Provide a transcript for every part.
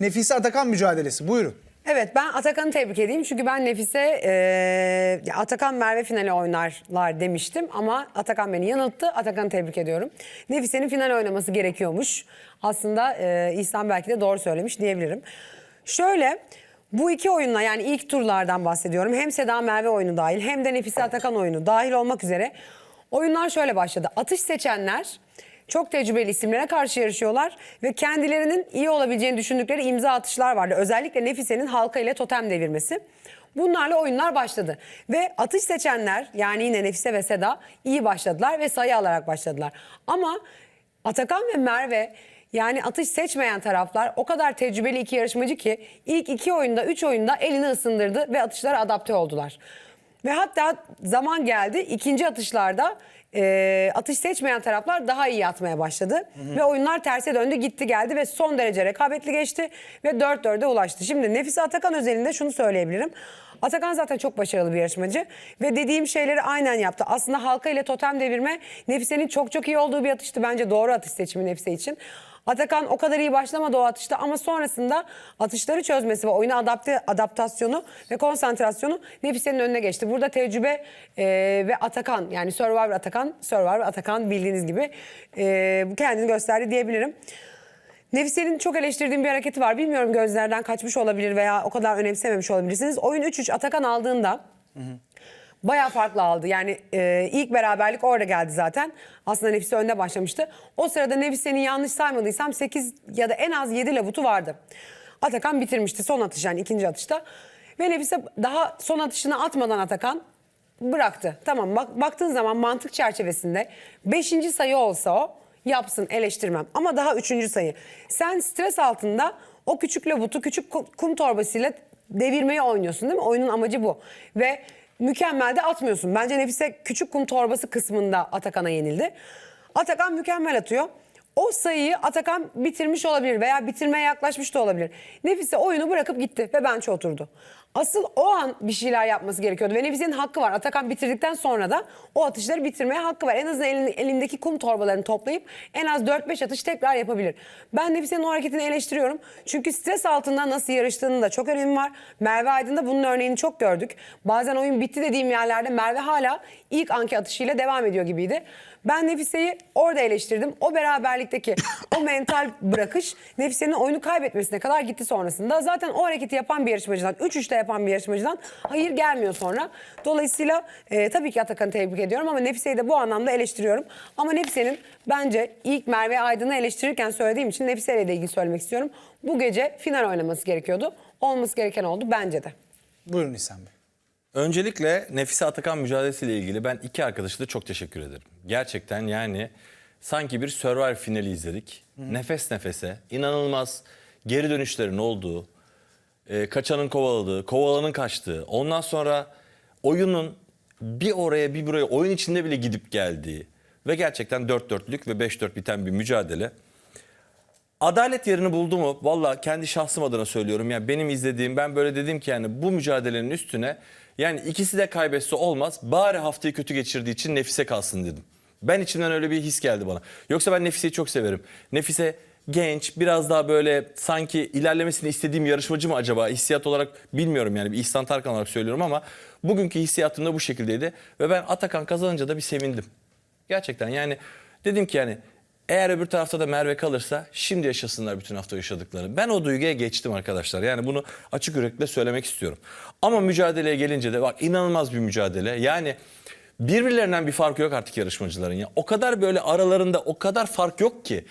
Nefise Atakan mücadelesi. Buyurun. Evet ben Atakan'ı tebrik edeyim çünkü ben Nefise e, Atakan Merve finali oynarlar demiştim ama Atakan beni yanılttı. Atakan'ı tebrik ediyorum. Nefise'nin final oynaması gerekiyormuş. Aslında e, İhsan belki de doğru söylemiş diyebilirim. Şöyle bu iki oyunla yani ilk turlardan bahsediyorum. Hem Seda Merve oyunu dahil hem de Nefise Atakan oyunu dahil olmak üzere oyunlar şöyle başladı. Atış seçenler çok tecrübeli isimlere karşı yarışıyorlar ve kendilerinin iyi olabileceğini düşündükleri imza atışlar vardı. Özellikle Nefise'nin halka ile totem devirmesi. Bunlarla oyunlar başladı. Ve atış seçenler yani yine Nefise ve Seda iyi başladılar ve sayı alarak başladılar. Ama Atakan ve Merve yani atış seçmeyen taraflar o kadar tecrübeli iki yarışmacı ki ilk iki oyunda, üç oyunda elini ısındırdı ve atışlara adapte oldular. Ve hatta zaman geldi ikinci atışlarda e, atış seçmeyen taraflar daha iyi atmaya başladı. Ve oyunlar terse döndü gitti geldi ve son derece rekabetli geçti ve 4-4'e ulaştı. Şimdi Nefise Atakan özelinde şunu söyleyebilirim. Atakan zaten çok başarılı bir yarışmacı ve dediğim şeyleri aynen yaptı. Aslında halka ile totem devirme Nefise'nin çok çok iyi olduğu bir atıştı. Bence doğru atış seçimi Nefise için. Atakan o kadar iyi başlamadı o atışta ama sonrasında atışları çözmesi ve oyuna adapte adaptasyonu ve konsantrasyonu Nefise'nin önüne geçti. Burada tecrübe e, ve Atakan yani Survivor Atakan, Survivor Atakan bildiğiniz gibi e, kendini gösterdi diyebilirim. Nefise'nin çok eleştirdiğim bir hareketi var. Bilmiyorum gözlerden kaçmış olabilir veya o kadar önemsememiş olabilirsiniz. Oyun 3-3 Atakan aldığında bayağı farklı aldı. Yani e, ilk beraberlik orada geldi zaten. Aslında Nefise önde başlamıştı. O sırada Nefise'nin yanlış saymadıysam 8 ya da en az 7 lavutu vardı. Atakan bitirmişti son atış yani ikinci atışta. Ve Nefise daha son atışını atmadan Atakan bıraktı. Tamam bak, baktığın zaman mantık çerçevesinde 5. sayı olsa o yapsın eleştirmem. Ama daha 3. sayı. Sen stres altında o küçük labutu küçük ku- kum torbasıyla devirmeyi oynuyorsun değil mi? Oyunun amacı bu. Ve mükemmel de atmıyorsun. Bence Nefise küçük kum torbası kısmında Atakan'a yenildi. Atakan mükemmel atıyor. O sayıyı Atakan bitirmiş olabilir veya bitirmeye yaklaşmış da olabilir. Nefise oyunu bırakıp gitti ve bench'e oturdu. Asıl o an bir şeyler yapması gerekiyordu ve Nefise'nin hakkı var. Atakan bitirdikten sonra da o atışları bitirmeye hakkı var. En azından elin- elindeki kum torbalarını toplayıp en az 4-5 atış tekrar yapabilir. Ben Nefise'nin o hareketini eleştiriyorum. Çünkü stres altında nasıl yarıştığının da çok önemi var. Merve Aydın'da bunun örneğini çok gördük. Bazen oyun bitti dediğim yerlerde Merve hala ilk anki atışıyla devam ediyor gibiydi. Ben Nefise'yi orada eleştirdim. O beraberlikteki o mental bırakış Nefise'nin oyunu kaybetmesine kadar gitti sonrasında. Zaten o hareketi yapan bir yarışmacıdan, 3-3'te yapan bir yarışmacıdan hayır gelmiyor sonra. Dolayısıyla e, tabii ki Atakan'ı tebrik ediyorum ama Nefise'yi de bu anlamda eleştiriyorum. Ama Nefise'nin bence ilk Merve Aydın'ı eleştirirken söylediğim için Nefise ile ilgili söylemek istiyorum. Bu gece final oynaması gerekiyordu. Olması gereken oldu bence de. Buyurun İhsan Bey. Öncelikle Nefise Atakan mücadelesiyle ilgili ben iki arkadaşa da çok teşekkür ederim. Gerçekten yani sanki bir Survivor finali izledik. Nefes nefese, inanılmaz geri dönüşlerin olduğu, e, kaçanın kovaladığı, kovalanın kaçtığı, ondan sonra oyunun bir oraya bir buraya oyun içinde bile gidip geldiği ve gerçekten 4-4'lük ve 5-4 biten bir mücadele. Adalet yerini buldu mu? Valla kendi şahsım adına söylüyorum. Yani benim izlediğim ben böyle dedim ki yani bu mücadelenin üstüne yani ikisi de kaybetse olmaz. Bari haftayı kötü geçirdiği için Nefise kalsın dedim. Ben içimden öyle bir his geldi bana. Yoksa ben Nefise'yi çok severim. Nefise genç, biraz daha böyle sanki ilerlemesini istediğim yarışmacı mı acaba? Hissiyat olarak bilmiyorum yani bir İhsan Tarkan olarak söylüyorum ama bugünkü hissiyatım da bu şekildeydi. Ve ben Atakan kazanınca da bir sevindim. Gerçekten yani dedim ki yani eğer öbür tarafta da Merve kalırsa şimdi yaşasınlar bütün hafta yaşadıklarını. Ben o duyguya geçtim arkadaşlar. Yani bunu açık yürekle söylemek istiyorum. Ama mücadeleye gelince de bak inanılmaz bir mücadele. Yani birbirlerinden bir fark yok artık yarışmacıların ya. O kadar böyle aralarında o kadar fark yok ki.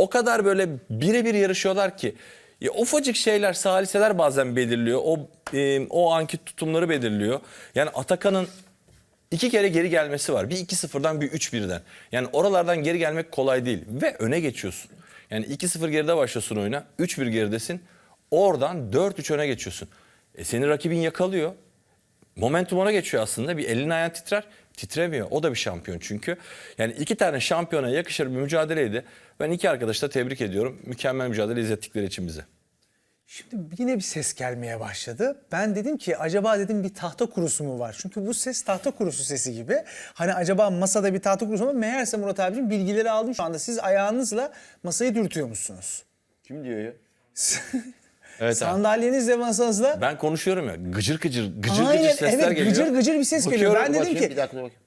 O kadar böyle birebir yarışıyorlar ki. Ya ufacık şeyler, saliseler bazen belirliyor. O e, o anki tutumları belirliyor. Yani Atakan'ın İki kere geri gelmesi var. Bir 2-0'dan bir 3-1'den. Yani oralardan geri gelmek kolay değil. Ve öne geçiyorsun. Yani 2-0 geride başlıyorsun oyuna. 3-1 geridesin. Oradan 4-3 öne geçiyorsun. E seni rakibin yakalıyor. Momentum ona geçiyor aslında. Bir elin ayağın titrer. Titremiyor. O da bir şampiyon çünkü. Yani iki tane şampiyona yakışır bir mücadeleydi. Ben iki arkadaşı da tebrik ediyorum. Mükemmel mücadele izlettikleri için bize. Şimdi yine bir ses gelmeye başladı. Ben dedim ki acaba dedim bir tahta kurusu mu var? Çünkü bu ses tahta kurusu sesi gibi. Hani acaba masada bir tahta kurusu mu? Meğerse Murat abicim bilgileri aldım şu anda. Siz ayağınızla masayı dürtüyormuşsunuz. Kim diyor ya? Evet, Sandalyeniz ve masanızla Ben konuşuyorum ya gıcır gıcır gıcır Aynen, gıcır sesler evet, geliyor. gıcır gıcır bir ses geliyor. Bakıyorum, Ben dedim bakayım, ki Bir dakika dur bakayım.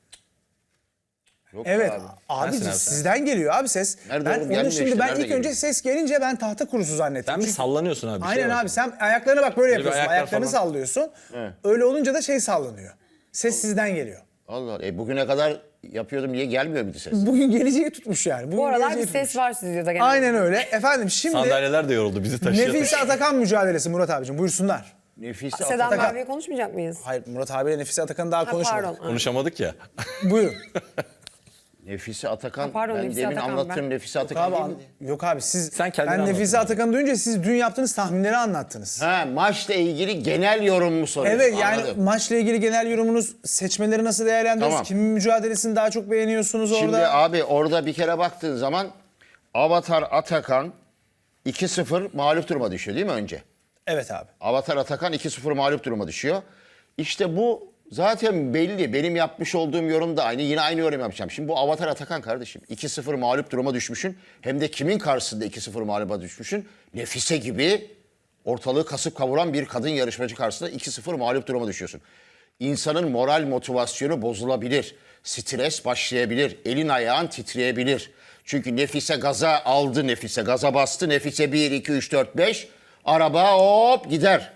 Yok Evet abi. abi, Versin abi sizden geliyor abi ses. Nerede ben oğlum? onu şimdi işte, ben ilk önce geliyor? ses gelince ben tahta kurusu zannettim. Sen bir sallanıyorsun abi. bir şey Aynen var abi sen ayaklarına bak böyle bir yapıyorsun. ayaklar Ayaklarını falan. sallıyorsun. Öyle olunca da şey sallanıyor. Ses sizden geliyor. Allah Allah. E, bugüne kadar yapıyordum niye gelmiyor muydu ses? Bugün geleceği tutmuş yani. Bugün Bu aralar bir ses tutmuş. var stüdyoda genelde. Aynen öyle. Efendim şimdi Sandalyeler de yoruldu bizi taşıyor. Nefise Atakan mücadelesi Murat abicim buyursunlar. Nefis Sedan Atakan. Merve'yi konuşmayacak mıyız? Hayır Murat abiyle Nefise Atakan'ı daha Ha, konuşmadık. pardon. Konuşamadık ya. Buyurun. Nefisi Atakan. Ha, pardon, ben Nefise demin Atakan anlattığım ben. Nefisi Yok Atakan abi, değil miydi? yok abi siz Sen kendini ben Nefise anlattın. Atakan'ı duyunca siz dün yaptığınız tahminleri anlattınız. Ha maçla ilgili genel yorum mu soruyorsun? Evet yani Anladım. maçla ilgili genel yorumunuz seçmeleri nasıl değerlendiriyorsunuz? Tamam. Kimin mücadelesini daha çok beğeniyorsunuz orada? Şimdi abi orada bir kere baktığın zaman Avatar Atakan 2-0 mağlup duruma düşüyor değil mi önce? Evet abi. Avatar Atakan 2-0 mağlup duruma düşüyor. İşte bu zaten belli. Benim yapmış olduğum yorum da aynı. Yine aynı yorum yapacağım. Şimdi bu Avatar Atakan kardeşim. 2-0 mağlup duruma düşmüşün. Hem de kimin karşısında 2-0 mağluba düşmüşün? Nefise gibi ortalığı kasıp kavuran bir kadın yarışmacı karşısında 2-0 mağlup duruma düşüyorsun. İnsanın moral motivasyonu bozulabilir. Stres başlayabilir. Elin ayağın titreyebilir. Çünkü Nefise gaza aldı Nefise. Gaza bastı. Nefise 1, 2, 3, 4, 5. Araba hop gider.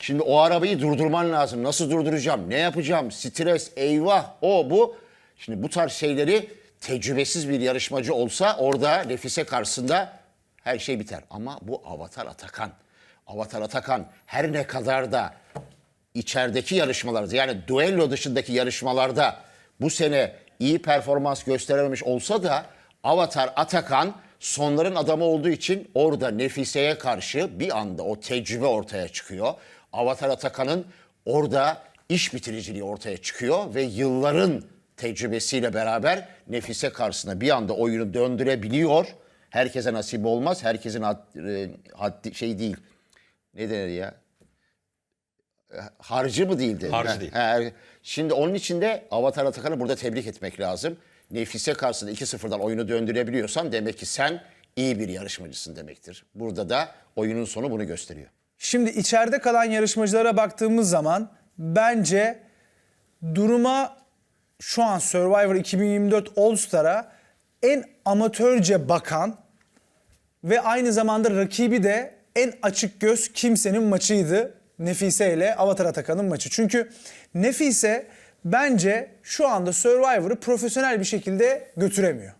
Şimdi o arabayı durdurman lazım. Nasıl durduracağım? Ne yapacağım? Stres, eyvah, o bu. Şimdi bu tarz şeyleri tecrübesiz bir yarışmacı olsa orada Nefise karşısında her şey biter. Ama bu Avatar Atakan. Avatar Atakan her ne kadar da içerideki yarışmalarda yani duello dışındaki yarışmalarda bu sene iyi performans gösterememiş olsa da Avatar Atakan sonların adamı olduğu için orada Nefise'ye karşı bir anda o tecrübe ortaya çıkıyor. Avatar Atakan'ın orada iş bitiriciliği ortaya çıkıyor ve yılların tecrübesiyle beraber Nefise karşısında bir anda oyunu döndürebiliyor. Herkese nasip olmaz. Herkesin had, e, haddi şey değil. Ne denir ya? harcı mı değildi? Harcı Ha, değil. ha, şimdi onun için de Avatar Atakan'ı burada tebrik etmek lazım. Nefise karşısında 2-0'dan oyunu döndürebiliyorsan demek ki sen iyi bir yarışmacısın demektir. Burada da oyunun sonu bunu gösteriyor. Şimdi içeride kalan yarışmacılara baktığımız zaman bence duruma şu an Survivor 2024 All Star'a en amatörce bakan ve aynı zamanda rakibi de en açık göz kimsenin maçıydı. Nefise ile Avatar Atakan'ın maçı. Çünkü Nefise bence şu anda Survivor'ı profesyonel bir şekilde götüremiyor.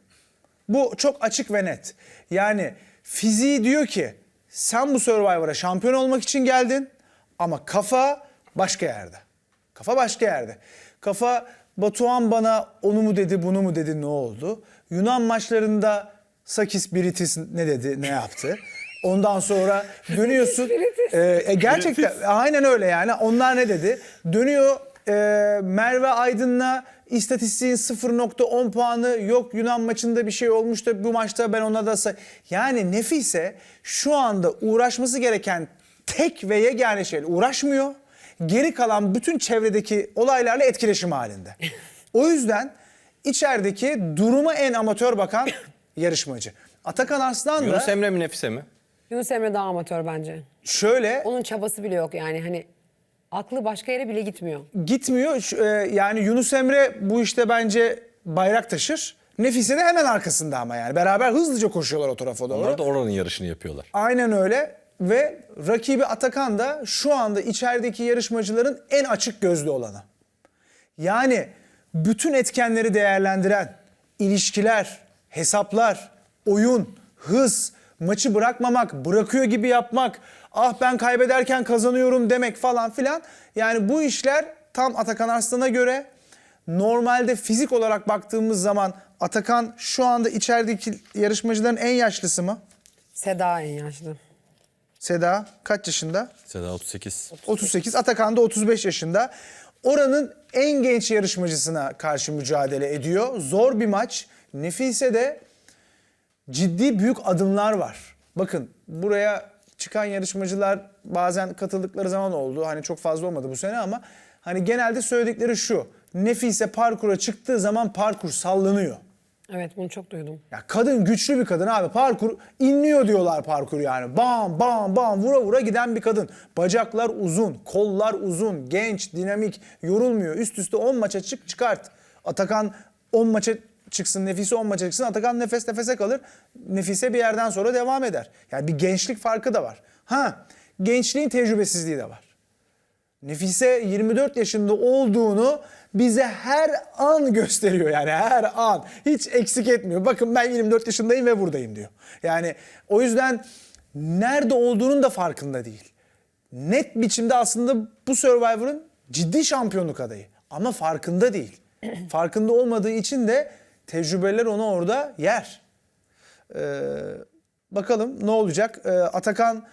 Bu çok açık ve net. Yani fiziği diyor ki sen bu Survivor'a şampiyon olmak için geldin ama kafa başka yerde. Kafa başka yerde. Kafa Batuhan bana onu mu dedi bunu mu dedi ne oldu? Yunan maçlarında Sakis Biritis ne dedi ne yaptı? Ondan sonra dönüyorsun. Ee, e, gerçekten aynen öyle yani. Onlar ne dedi? Dönüyor e, Merve Aydın'la istatistiğin 0.10 puanı yok Yunan maçında bir şey olmuş da bu maçta ben ona da say- yani Nefise şu anda uğraşması gereken tek ve yegane şeyle uğraşmıyor. Geri kalan bütün çevredeki olaylarla etkileşim halinde. O yüzden içerideki duruma en amatör bakan yarışmacı. Atakan Arslan da Yunus Emre mi Nefise mi? Yunus Emre daha amatör bence. şöyle Onun çabası bile yok yani hani aklı başka yere bile gitmiyor. gitmiyor. Şu, e, yani Yunus Emre bu işte bence bayrak taşır. Nefise de hemen arkasında ama yani. Beraber hızlıca koşuyorlar o tarafa doğru. Onlar da oranın yarışını yapıyorlar. Aynen öyle. Ve rakibi Atakan da şu anda içerideki yarışmacıların en açık gözlü olanı. Yani bütün etkenleri değerlendiren ilişkiler, hesaplar, oyun, hız, maçı bırakmamak, bırakıyor gibi yapmak, ah ben kaybederken kazanıyorum demek falan filan. Yani bu işler tam Atakan Arslan'a göre normalde fizik olarak baktığımız zaman Atakan şu anda içerideki yarışmacıların en yaşlısı mı? Seda en yaşlı. Seda kaç yaşında? Seda 38. 38. Atakan da 35 yaşında. Oranın en genç yarışmacısına karşı mücadele ediyor. Zor bir maç. Nefise de ciddi büyük adımlar var. Bakın buraya çıkan yarışmacılar bazen katıldıkları zaman oldu. Hani çok fazla olmadı bu sene ama hani genelde söyledikleri şu. Nefise parkura çıktığı zaman parkur sallanıyor. Evet bunu çok duydum. Ya kadın güçlü bir kadın abi. Parkur inliyor diyorlar parkur yani. Bam bam bam vura vura giden bir kadın. Bacaklar uzun, kollar uzun, genç, dinamik, yorulmuyor. Üst üste 10 maça çık çıkart. Atakan 10 maça çıksın, Nefise 10 maça çıksın. Atakan nefes nefese kalır. Nefise bir yerden sonra devam eder. Yani bir gençlik farkı da var. Ha, gençliğin tecrübesizliği de var. Nefise 24 yaşında olduğunu bize her an gösteriyor yani her an. Hiç eksik etmiyor. Bakın ben 24 yaşındayım ve buradayım diyor. Yani o yüzden nerede olduğunun da farkında değil. Net biçimde aslında bu Survivor'ın ciddi şampiyonluk adayı. Ama farkında değil. farkında olmadığı için de tecrübeler onu orada yer. Ee, bakalım ne olacak? Ee, Atakan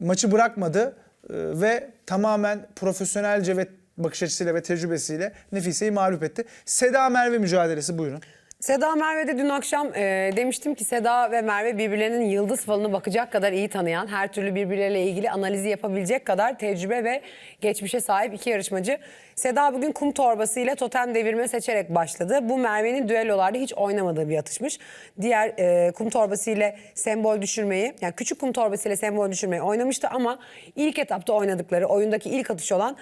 maçı bırakmadı ee, ve tamamen profesyonelce ve bakış açısıyla ve tecrübesiyle Nefise'yi mağlup etti. Seda Merve mücadelesi buyurun. Seda Merve'de dün akşam e, demiştim ki Seda ve Merve birbirlerinin yıldız falını bakacak kadar iyi tanıyan, her türlü birbirleriyle ilgili analizi yapabilecek kadar tecrübe ve geçmişe sahip iki yarışmacı. Seda bugün kum torbası ile totem devirme seçerek başladı. Bu Merve'nin düellolarda hiç oynamadığı bir atışmış. Diğer e, kum torbası ile sembol düşürmeyi, yani küçük kum torbası ile sembol düşürmeyi oynamıştı ama ilk etapta oynadıkları oyundaki ilk atış olan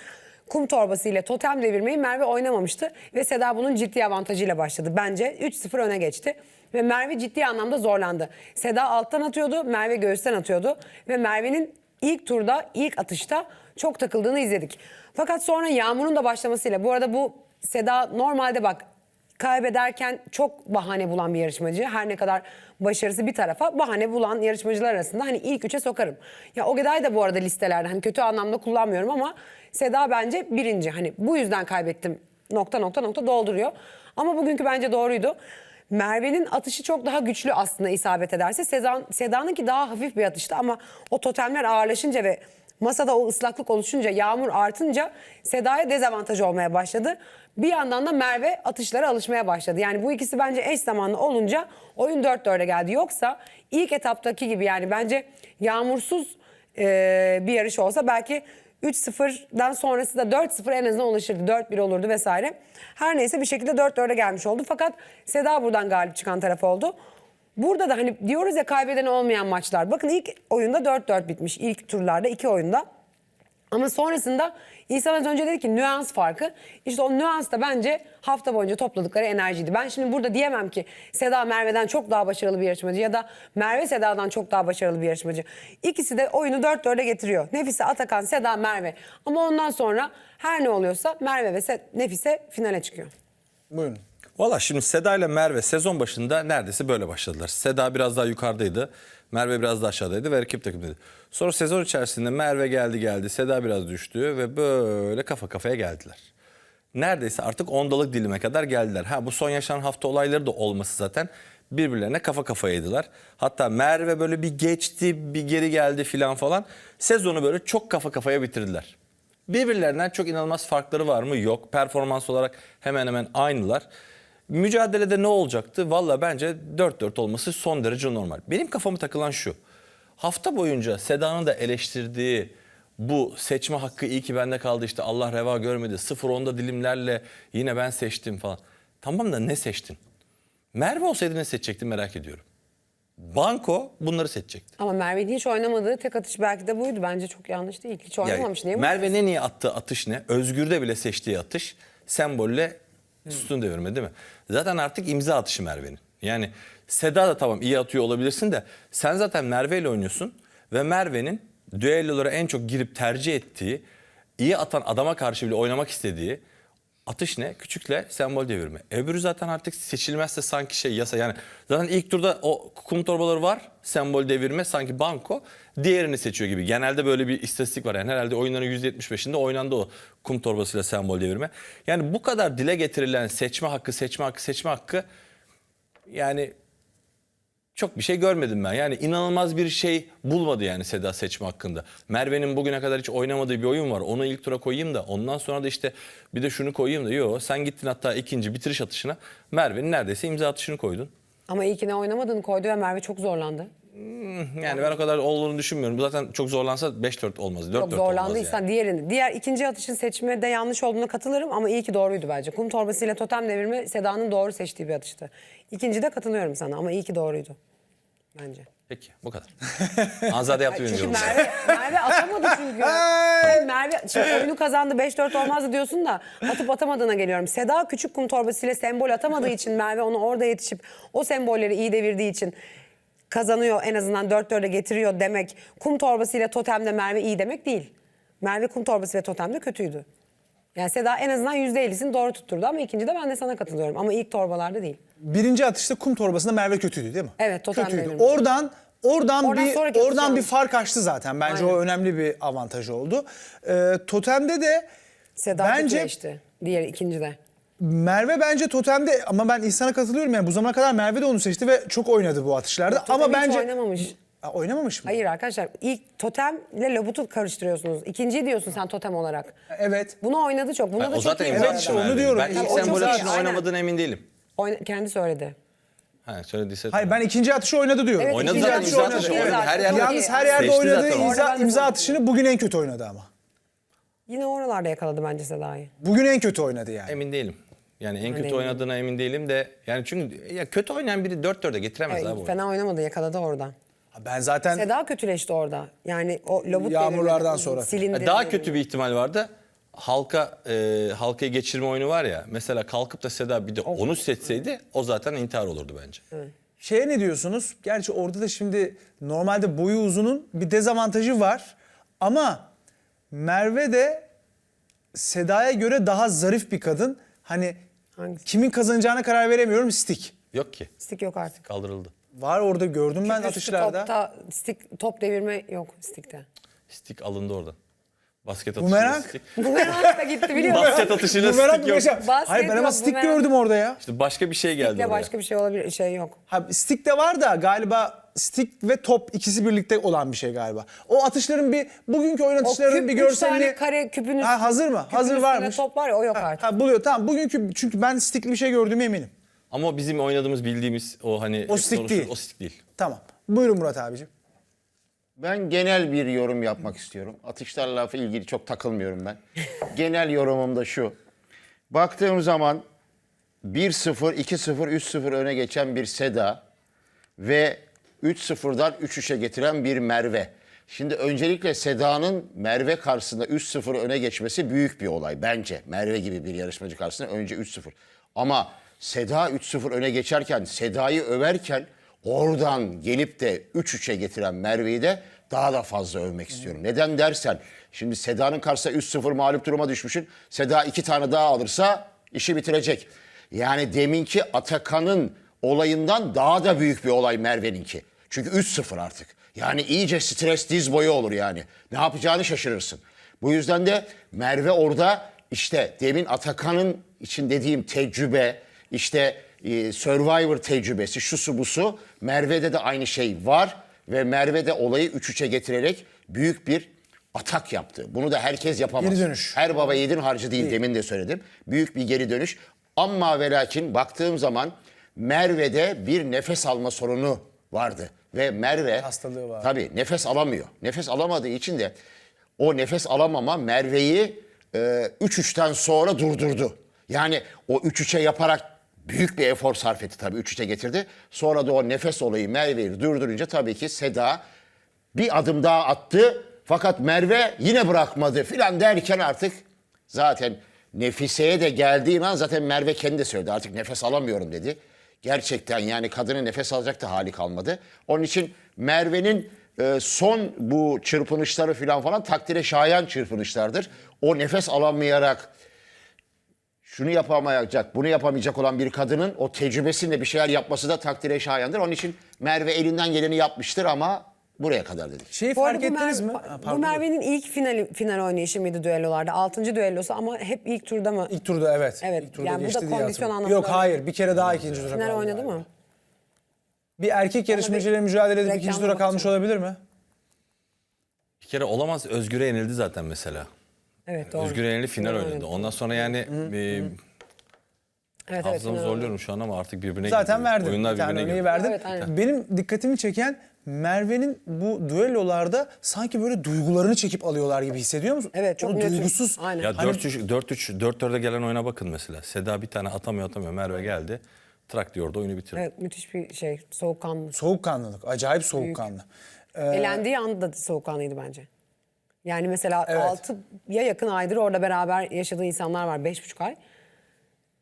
kum torbası ile totem devirmeyi Merve oynamamıştı ve Seda bunun ciddi avantajıyla başladı. Bence 3-0 öne geçti ve Merve ciddi anlamda zorlandı. Seda alttan atıyordu, Merve göğüsten atıyordu ve Merve'nin ilk turda, ilk atışta çok takıldığını izledik. Fakat sonra Yağmur'un da başlamasıyla, bu arada bu Seda normalde bak kaybederken çok bahane bulan bir yarışmacı. Her ne kadar başarısı bir tarafa bahane bulan yarışmacılar arasında hani ilk üçe sokarım. Ya Ogeday da bu arada listelerde hani kötü anlamda kullanmıyorum ama Seda bence birinci. Hani bu yüzden kaybettim nokta nokta nokta dolduruyor. Ama bugünkü bence doğruydu. Merve'nin atışı çok daha güçlü aslında isabet ederse. Seda, Seda'nınki daha hafif bir atıştı ama o totemler ağırlaşınca ve Masada o ıslaklık oluşunca, yağmur artınca Seda'ya dezavantaj olmaya başladı. Bir yandan da Merve atışlara alışmaya başladı. Yani bu ikisi bence eş zamanlı olunca oyun 4-4'e geldi. Yoksa ilk etaptaki gibi yani bence yağmursuz e, bir yarış olsa belki 3-0'dan sonrası da 4-0 en azından ulaşırdı. 4-1 olurdu vesaire. Her neyse bir şekilde 4-4'e gelmiş oldu. Fakat Seda buradan galip çıkan taraf oldu. Burada da hani diyoruz ya kaybeden olmayan maçlar. Bakın ilk oyunda 4-4 bitmiş. İlk turlarda iki oyunda. Ama sonrasında İhsan az önce dedi ki nüans farkı. İşte o nüans da bence hafta boyunca topladıkları enerjiydi. Ben şimdi burada diyemem ki Seda Merve'den çok daha başarılı bir yarışmacı ya da Merve Seda'dan çok daha başarılı bir yarışmacı. İkisi de oyunu 4-4'e getiriyor. Nefise, Atakan, Seda, Merve. Ama ondan sonra her ne oluyorsa Merve ve Se- Nefise finale çıkıyor. Buyurun. Valla şimdi Seda ile Merve sezon başında neredeyse böyle başladılar. Seda biraz daha yukarıdaydı. Merve biraz daha aşağıdaydı ve rakip takımdaydı. Sonra sezon içerisinde Merve geldi geldi. Seda biraz düştü ve böyle kafa kafaya geldiler. Neredeyse artık ondalık dilime kadar geldiler. Ha bu son yaşanan hafta olayları da olması zaten birbirlerine kafa kafayaydılar. Hatta Merve böyle bir geçti, bir geri geldi filan falan. Sezonu böyle çok kafa kafaya bitirdiler. Birbirlerinden çok inanılmaz farkları var mı? Yok. Performans olarak hemen hemen aynılar. Mücadelede ne olacaktı? Valla bence 4-4 olması son derece normal. Benim kafamı takılan şu. Hafta boyunca Seda'nın da eleştirdiği bu seçme hakkı iyi ki bende kaldı işte Allah reva görmedi. 0-10'da dilimlerle yine ben seçtim falan. Tamam da ne seçtin? Merve olsaydı ne seçecektin merak ediyorum. Banko bunları seçecekti. Ama Merve'nin hiç oynamadığı tek atış belki de buydu. Bence çok yanlış değil. Hiç oynamamış. Bu? Merve ne niye attığı atış ne? Özgür'de bile seçtiği atış sembolle sütun devirme değil mi? Zaten artık imza atışı Merve'nin. Yani Seda da tamam iyi atıyor olabilirsin de sen zaten Merve ile oynuyorsun ve Merve'nin düellolara en çok girip tercih ettiği, iyi atan adama karşı bile oynamak istediği atış ne? Küçükle sembol devirme. Öbürü zaten artık seçilmezse sanki şey yasa yani zaten ilk turda o kum torbaları var sembol devirme sanki banko diğerini seçiyor gibi. Genelde böyle bir istatistik var yani herhalde oyunların %75'inde oynandı o kum torbasıyla sembol devirme. Yani bu kadar dile getirilen seçme hakkı seçme hakkı seçme hakkı yani çok bir şey görmedim ben. Yani inanılmaz bir şey bulmadı yani Seda seçme hakkında. Merve'nin bugüne kadar hiç oynamadığı bir oyun var. Onu ilk tura koyayım da ondan sonra da işte bir de şunu koyayım da. Yok sen gittin hatta ikinci bitiriş atışına. Merve'nin neredeyse imza atışını koydun. Ama iyi ki ne oynamadığını koydu ve Merve çok zorlandı. Yani ben o kadar olduğunu düşünmüyorum. Bu zaten çok zorlansa 5-4 olmaz. 4-4 Çok olmaz zorlandıysan yani. diğerini. Diğer ikinci atışın seçmede yanlış olduğuna katılırım ama iyi ki doğruydu bence. Kum torbasıyla totem devirme Seda'nın doğru seçtiği bir atıştı. İkinci de katılıyorum sana ama iyi ki doğruydu. Bence. Peki bu kadar. Anzade yaptı benim Çünkü yorumumu. Merve, Merve atamadı çünkü. Hayır, Merve şimdi oyunu kazandı 5-4 olmazdı diyorsun da atıp atamadığına geliyorum. Seda küçük kum torbasıyla sembol atamadığı için Merve onu orada yetişip o sembolleri iyi devirdiği için kazanıyor en azından 4-4'e getiriyor demek. Kum torbasıyla totemde Merve iyi demek değil. Merve kum torbası ve totemde kötüydü. Yani Seda en azından %50'sini doğru tutturdu ama ikinci de ben de sana katılıyorum. Ama ilk torbalarda değil. Birinci atışta kum torbasında Merve kötüydü değil mi? Evet, totem Kötüydü. devirmiş. Oradan oradan, Oradan bir sonraki oradan bir fark açtı zaten. Bence Aynen. o önemli bir avantajı oldu. Ee, totemde de Seda bence kötüleşti. Diğer ikincide. Merve bence totemde ama ben İhsan'a katılıyorum yani bu zamana kadar Merve de onu seçti ve çok oynadı bu atışlarda Totem ama hiç bence oynamamış. Ha, oynamamış mı? Hayır arkadaşlar ilk totemle lobutu karıştırıyorsunuz. İkinciyi diyorsun sen totem olarak. Evet. Bunu oynadı çok. Bunda Ha, da o çok zaten iyi. imza Evet, işte onu Merve'nin. diyorum. Ben Tabii, ilk o çok sembol iyi. Aynen. oynamadığına emin değilim. Oyna- kendi söyledi. Ha, söylediyse Hayır tamam. ben ikinci atışı oynadı diyorum. Evet, Oynadı ikinci zaten, imza oynadı. atışı oynadı. zaten. Her yerde- Yalnız her yerde Seçti oynadığı zaten imza, atışını bugün en kötü oynadı ama. Yine oralarda yakaladı bence Seda'yı. Bugün en kötü oynadı yani. Emin değilim. Yani en kötü değilim. oynadığına emin değilim de yani çünkü ya kötü oynayan biri 4-4'e getiremez Evet, abi. oyunu. fena oynamadı yakaladı orada. Ben zaten Seda kötüleşti orada. Yani o lobut Yağmurlardan devirme, sonra. silindirme Daha kötü bir ihtimal vardı. Halka e, halkayı geçirme oyunu var ya. Mesela kalkıp da Seda bir de onu seçseydi o zaten intihar olurdu bence. Şeye ne diyorsunuz? Gerçi orada da şimdi normalde boyu uzunun bir dezavantajı var. Ama Merve de Seda'ya göre daha zarif bir kadın. Hani Hangisi? kimin kazanacağına karar veremiyorum. Stick. Yok ki. Stick yok artık. Kaldırıldı. Var orada gördüm ben Üstü atışlarda. Topta, stick, top devirme yok stickte. Stick alındı oradan. Basket Bu atışıyla merak. stick. Bumerang da gitti biliyor musun? Basket atışıyla stick yok. yaşa- Basket Hayır ben ama yok, stick bu merak- gördüm orada ya. İşte başka bir şey geldi Stickle oraya. başka bir şey olabilir şey yok. Ha, stick de var da galiba stick ve top ikisi birlikte olan bir şey galiba. O atışların bir bugünkü oyun O atışlarının küp, bir üç görselini... tane kare küpün üstü- Ha, hazır mı? küpün Hazır üstüne varmış. top var ya o yok Ha, artık. Ha, buluyor tamam bugünkü çünkü ben stickli bir şey gördüğüme eminim. Ama bizim oynadığımız bildiğimiz o hani... O stick konuşuyoruz, değil. O stick değil. Tamam. Buyurun Murat abicim. Ben genel bir yorum yapmak istiyorum. Atışlarla ilgili çok takılmıyorum ben. genel yorumum da şu. Baktığım zaman 1-0, 2-0, 3-0 öne geçen bir Seda ve 3-0'dan 3-3'e getiren bir Merve. Şimdi öncelikle Seda'nın Merve karşısında 3-0 öne geçmesi büyük bir olay bence. Merve gibi bir yarışmacı karşısında önce 3-0. Ama Seda 3-0 öne geçerken, Seda'yı överken oradan gelip de 3-3'e getiren Merve'yi de daha da fazla övmek istiyorum. Neden dersen, şimdi Seda'nın karşısında 3-0 mağlup duruma düşmüşsün. Seda iki tane daha alırsa işi bitirecek. Yani deminki Atakan'ın olayından daha da büyük bir olay Merve'ninki. Çünkü 3-0 artık. Yani iyice stres diz boyu olur yani. Ne yapacağını şaşırırsın. Bu yüzden de Merve orada işte demin Atakan'ın için dediğim tecrübe, işte e, Survivor tecrübesi, şusu busu. Merve'de de aynı şey var ve Merve de olayı 3-3'e getirerek büyük bir atak yaptı. Bunu da herkes yapamaz. Geri dönüş. Her baba yiğidin harcı değil, demin de söyledim. Büyük bir geri dönüş. Ama ve lakin baktığım zaman Merve'de bir nefes alma sorunu vardı. Ve Merve Hastalığı var. tabii nefes alamıyor. Nefes alamadığı için de o nefes alamama Merve'yi e, 3-3'ten sonra durdurdu. Yani o 3-3'e yaparak büyük bir efor sarf etti tabii 3-3'e getirdi. Sonra da o nefes olayı Merve'yi durdurunca tabii ki Seda bir adım daha attı. Fakat Merve yine bırakmadı filan derken artık zaten Nefise'ye de geldiğin an zaten Merve kendi de söyledi. Artık nefes alamıyorum dedi. Gerçekten yani kadının nefes alacak da hali kalmadı. Onun için Merve'nin e, son bu çırpınışları filan falan takdire şayan çırpınışlardır. O nefes alamayarak şunu yapamayacak, bunu yapamayacak olan bir kadının o tecrübesiyle bir şeyler yapması da takdire şayandır. Onun için Merve elinden geleni yapmıştır ama buraya kadar dedik. Şeyi Bu fark ettiniz mi? bu pardon. Merve'nin ilk final, final oynayışı mıydı düellolarda? Altıncı düellosu ama hep ilk turda mı? İlk turda evet. Evet, İlk turda yani bu da geçti diye kondisyon hatırlıyorum. anlamında Yok öyle. hayır bir kere daha ikinci tura Final kaldı oynadı galiba. mı? Bir erkek yarışmacıyla mücadele edip ikinci reklamda tura kalmış bakacağım. olabilir mi? Bir kere olamaz Özgür'e yenildi zaten mesela. Evet doğru. Özgür yenildi final oynadı. Ondan sonra yani e, Evet, evet, Hafızamı inanılmaz. zorluyorum şu an ama artık birbirine Zaten giriyor. verdim. Oyunlar bir tane birbirine örneği giriyor. verdim. Evet, aynen. Benim dikkatimi çeken Merve'nin bu düellolarda sanki böyle duygularını çekip alıyorlar gibi hissediyor musun? Evet, çok O nötr. duygusuz. Aynen. Ya Hani 4-3 4-3 4-4'e gelen oyuna bakın mesela. Seda bir tane atamıyor atamıyor. Merve geldi. Trak diyor orada oyunu bitirdi. Evet müthiş bir şey. Soğukkanlı. soğukkanlılık, acayip soğukkanlı. Ee, Elendiği anda da soğukkanlıydı bence. Yani mesela Evet. 6'ya yakın aydır orada beraber yaşadığı insanlar var. 5,5 ay.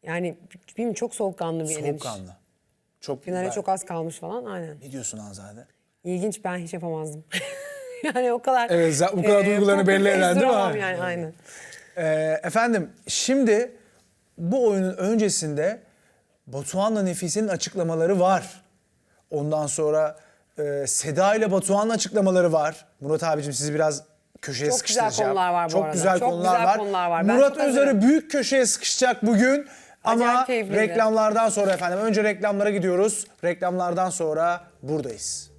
Yani bilmiyorum çok soğukkanlı bir eleniş. soğukkanlı. Çok Finale çok az kalmış falan aynen. Ne diyorsun Azade? İlginç ben hiç yapamazdım. yani o kadar. Evet, za- bu kadar duygularını belli eden değil mi? duramam Yani, aynen. Ee, efendim şimdi bu oyunun öncesinde Batuhan'la Nefise'nin açıklamaları var. Ondan sonra e, Seda ile Batuhan'ın açıklamaları var. Murat abicim sizi biraz köşeye Çok güzel sıkıştıracağım. konular var bu Çok arada. güzel Çok konular güzel var. konular var. Murat çok hazırım. büyük köşeye sıkışacak bugün. Ama reklamlardan sonra efendim önce reklamlara gidiyoruz. Reklamlardan sonra buradayız.